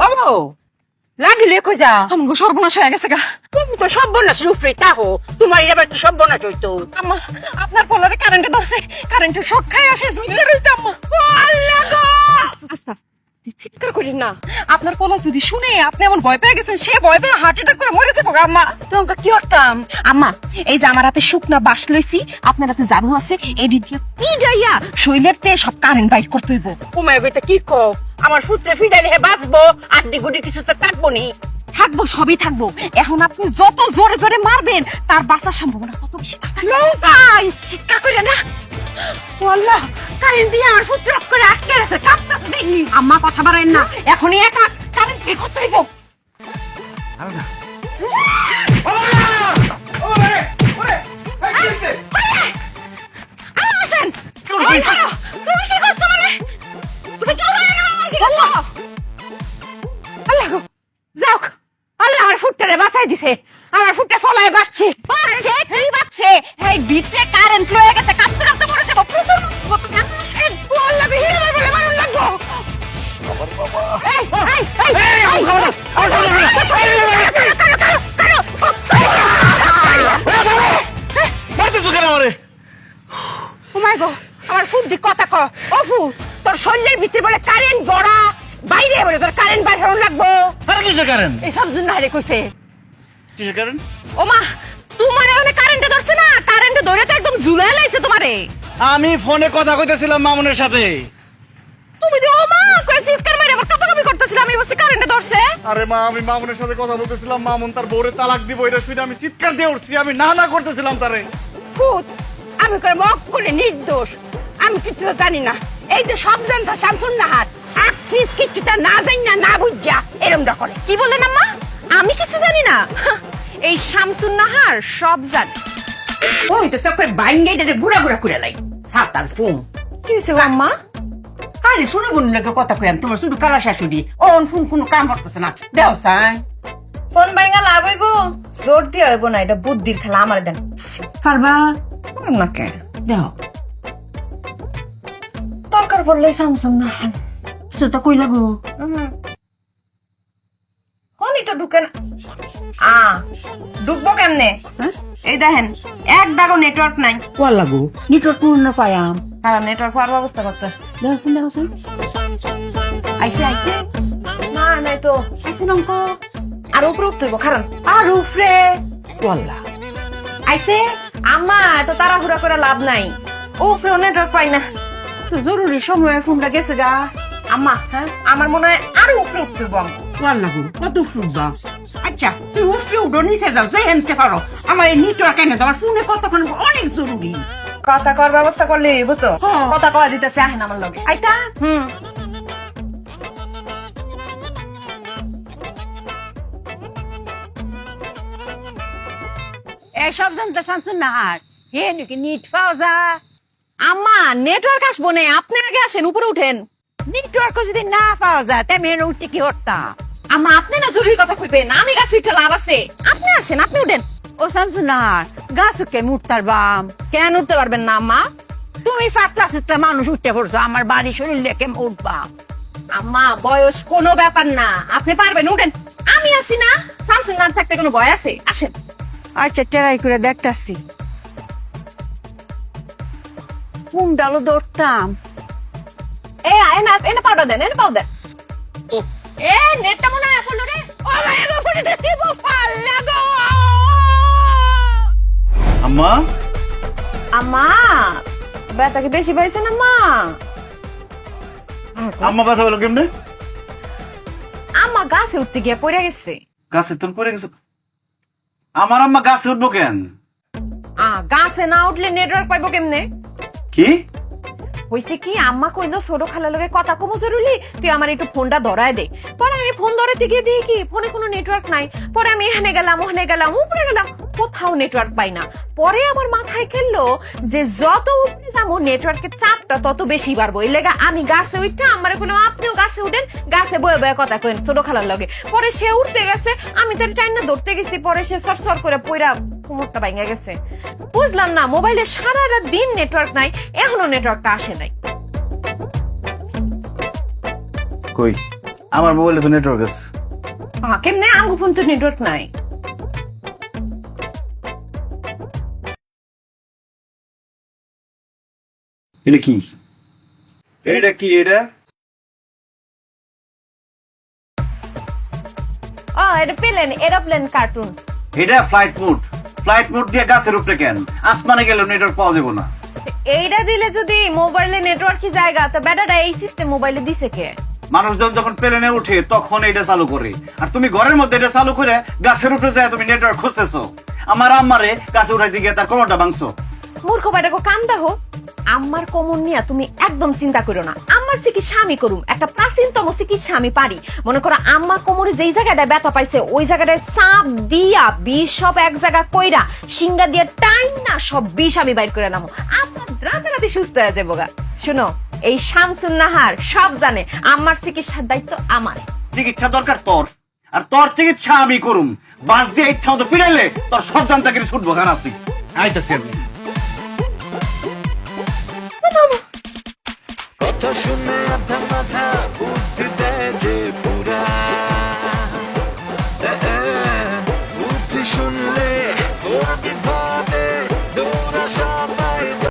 বাবু। লাগিলে কইজা আমগো সর্বনাশ হয়ে গেছে গা। তুমি তো সর্বনাশ রূপরে তাহো। তোমার এবার তো সর্বনাশ হইতো। আম্মা আপনার পোলারে কারেন্টে ধরছে। কারেন্টের শক খাই আসে জুইতে রইছে আম্মা। আল্লাহ গো! আস্তে আস্তে চিৎকার করেন না। আপনার পোলা যদি শুনে আপনি এমন ভয় পেয়ে গেছেন সে ভয় পেয়ে হার্ট অ্যাটাক করে মরে যাব আম্মা। তোমাকে কি করতাম? আম্মা এই যে আমার হাতে শুকনা বাস লইছি আপনার হাতে জানু আছে এডি দিয়ে পিডাইয়া শৈলের তে সব কারেন্ট বাইট করতে হইব। উমায় গইতে কি কো আমার সূত্রে ফিডাইলে হে বাঁচবো আড্ডি গুডি কিছু তো থাকব নি থাকব সবই থাকব এখন আপনি যত জোরে জোরে মারবেন তার বাঁচার সম্ভাবনা তত বেশি নৌকাই চিৎকার করে না ও আল্লাহ কারেন্ট দিয়ে আমার সূত্র অফ করে আটকে আছে কাঁপতে দেখি আম্মা কথা বাড়াইন না এখনই একা কারেন্ট বের করতে হইব আসেন এই ভাইয়া, তুমি কি আল্লাহ আল্লাহ আমার ফুটটারে বাঁচাই দিছে আমার ফুটটা ফলায় বাঁচছে বাচ্চে কি বাচ্চে এই ভিতরে কারেন্ট লয়ে গেছে কাঁপতে কাঁপতে মরে যাব প্রচুর কত আসেন ও আল্লাহ হিরে মারবো মারুন লাগবো এই এই এই এই মারতেছো কেন আমারে ও মাই গো আমার ফুট দি কথা ক ও ফু তোর শরীরের ভিতরে বলে কারেন্ট বড়া বাইরে বলে তোর কারেন্ট বাইরে হরণ লাগবো। আরে কিসের কারেন্ট এই সব জন্য হারে কইছে। কিসের কারেন্ট ওমা তোমারে ওখানে কারেন্টে ধরছে না? কারেন্টে ধরে তো একদম ঝুলাই লাইছে তোমারে। আমি ফোনে কথা কইতেছিলাম মামুনের সাথে। তুমি যে ওমা কই চিৎকার মারে আবার কাপাকাপি করতেছিলাম আমি বসে কারেন্টে ধরছে। আরে মা আমি মামুনের সাথে কথা বলতেছিলাম মামুন তার বউরে তালাক দিব এটা শুনে আমি চিৎকার দিয়ে উঠছি আমি না না করতেছিলাম তারে। ফুট আমি করে মক করে নির্দোষ আমি কিছু জানি না। এই যে সব জানতা শামসুন নাহার আখ ফিস কিচ্ছুটা না জানি না না বুঝা। এরমটা করে কি বললেন আম্মা? আমি কিছু জানি না। এই শামসুন নাহার সব জানে। ওই তো সব বাইঙ্গে এটা ঘুরা ঘুরা করে লাই। সাতার ফুম। কি হয়েছে আম্মা? আরে শুনে বোন লাগে কথা কইম তোমার শুধু কালা শাশুড়ি। ওন ফোন কোনো কাম করতেছে না। দেও সাই। ফোন বাইঙ্গা লাভ হইব। জোর দিয়ে হইব না এটা বুদ্ধির খেলা আমার দেন। পারবা? না কে দেও। দরকার পড়লে শামসুন নাহার কিছু তো কই লাগো কোনই তো ঢুকে না আ ঢুকবো কেমনে হ্যাঁ এই দেখেন এক দাগো নেটওয়ার্ক নাই কোয়া লাগো নিটর কোন না পায়াম কারণ নেটওয়ার্ক হওয়ার ব্যবস্থা করতেছি দেও শুন আইসে আইসে না নাই তো আইসে নঙ্ক আর উপরে উঠতে হইব কারণ আর উফরে ওয়াল্লা আইসে আম্মা এত তাড়াহুড়া করে লাভ নাই উপরেও নেটওয়ার্ক পাই না তো জরুরি সময়ে ফোনটা গেছে গা। আম্মা হ্যাঁ? আমার মনে হয় আরও উপরে উঠতে হইব আমাকে ওয়াল্লা গো কত ফুটবা আচ্ছা তুই উফরে উঠো নিচে যাও যে হেনতে পারো। আমার এই নেটওয়ার্ক এনে তোমার ফোনে কতক্ষণ অনেক জরুরি। কথা কর ব্যবস্থা করলে হইব তো। হ্যাঁ। কথা কয়া দিতেছে আহেন আমার লগে। আইতা। হুম। এসব জানতে শামসুন নাহার হে নাকি নিট পাওয়া যা আম্মা নেটওয়ার্ক আসব না আপনি আগে আসেন উপরে উঠেন। নেটওয়ার্ক যদি না পাওয়া যায় তাই মেয়ের উঠতে কি করতাম আম্মা আপনি না জরুরি কথা কইবেন আমি গাছ উঠে লাভ আছে। আপনি আসেন আপনি উঠেন। ও শামসুন নাহার গাছ উঠে মুঠতার বাম। কেন উঠতে পারবেন না আম্মা? তুমি ফার্স্ট ক্লাসের মানুষ উঠতে পড়ছো আমার বাড়ি শরীর লেকে উঠবা। আম্মা বয়স কোনো ব্যাপার না। আপনি পারবেন উঠেন। আমি আছি না সামসুন না থাকতে কোনো ভয় আছে? আসেন। আচ্ছা ট্রাই করে দেখতাছি। ডালো ধরতাম এ এনা এনা পাউডার দেন এনা পাউডার এ নেটটা মনে হয় পড়ল রে। ও মাই গো পড়ে দিব পাল্লা গো। আম্মা? আম্মা ব্যথা কি বেশি পাইছে না মা আম্মা কথা বলো কেমনে? আম্মা গাছে উঠতে গিয়ে পড়ে গেছে। গাছে তুমি পড়ে গেছো? আমার আম্মা গাছে উঠবো কেন? গাছে না উঠলে নেটওয়ার্ক পাইবো কেমনে? কি? হইছে কি, আম্মা কইলো ছোট খালার লগে কথা কমো জরুরি, তুই আমার একটু ফোনটা ধরায় দে। পরে আমি ফোন ধরাতে গিয়ে দেখি কি, ফোনে কোনো নেটওয়ার্ক নাই। পরে আমি এখানে গেলাম, ওখানে গেলাম, উপরে গেলাম, কোথাও নেটওয়ার্ক পাই না। পরে আমার মাথায় খেললো যে যত উপরে যাব নেটওয়ার্কের চাপটা তত বেশি বাড়বো। এই লেগা আমি গাছে উঠতে আমার কোনো আপনিও গাছে উঠেন, গাছে বয়ে বয়ে কথা কইন ছোট খালার লগে। পরে সে উঠতে গেছে, আমি তার টাইম না ধরতে গেছি, পরে সে সর সর করে পইরা কোমরটা ভাঙা গেছে। বুঝলাম না মোবাইলে সারা রাত দিন নেটওয়ার্ক নাই এখনও নেটওয়ার্কটা আসে নাই। কই? আমার মোবাইলে তো নেটওয়ার্ক আছে। কেমনে আঙ্গু ফোন তো নেটওয়ার্ক নাই। এটা কি? এটা কি এটা? ও এটা পেলেন এরোপ্লেন কার্টুন এটা ফ্লাইট মোড ফ্লাইট মোড দিয়ে গাছের উপরে কেন? আসমানে গেলেও নেটওয়ার্ক পাওয়া যাবে না। এইটা দিলে যদি মোবাইলে নেটওয়ার্কই জায়গা তো ব্যাটাটা এই সিস্টেম মোবাইলে দিছে কে? মানুষজন যখন প্লেনে উঠে তখন এটা চালু করে। আর তুমি ঘরের মধ্যে এটা চালু করে গাছের উপরে যায় তুমি নেটওয়ার্ক খুঁজতেছো। আমার আম্মারে গাছে উঠাইতে গিয়ে তার কোমরটা ভাঙছো। মূর্খ বেটাকে কাম দেখো আমার কোমর নিয়ে তুমি একদম চিন্তা করো না। আমার চিকিৎসা আমি করুম একটা প্রাচীনতম চিকিৎসা আমি পারি। মনে করো আমার কোমরে যেই জায়গাটায় ব্যথা পাইছে ওই জায়গাটায় চাপ দিয়া বিষ সব এক জায়গা কইরা সিঙ্গা দিয়ে টাইম না সব বিষ আমি বাইর করে নামো। আপনার রাতারাতি সুস্থ হয়ে যাব গা। শুনো এই শামসুন নাহার সব জানে আমার চিকিৎসার দায়িত্ব আমার। চিকিৎসা দরকার তোর আর তোর চিকিৎসা আমি করুম। বাস দিয়ে ইচ্ছা মতো ফিরাইলে তোর সব জানতাকে ছুটবো খারাপ তুই আইতাছি আমি। কথা শুনে আধা মাথা বুদ্ধি দেয় যে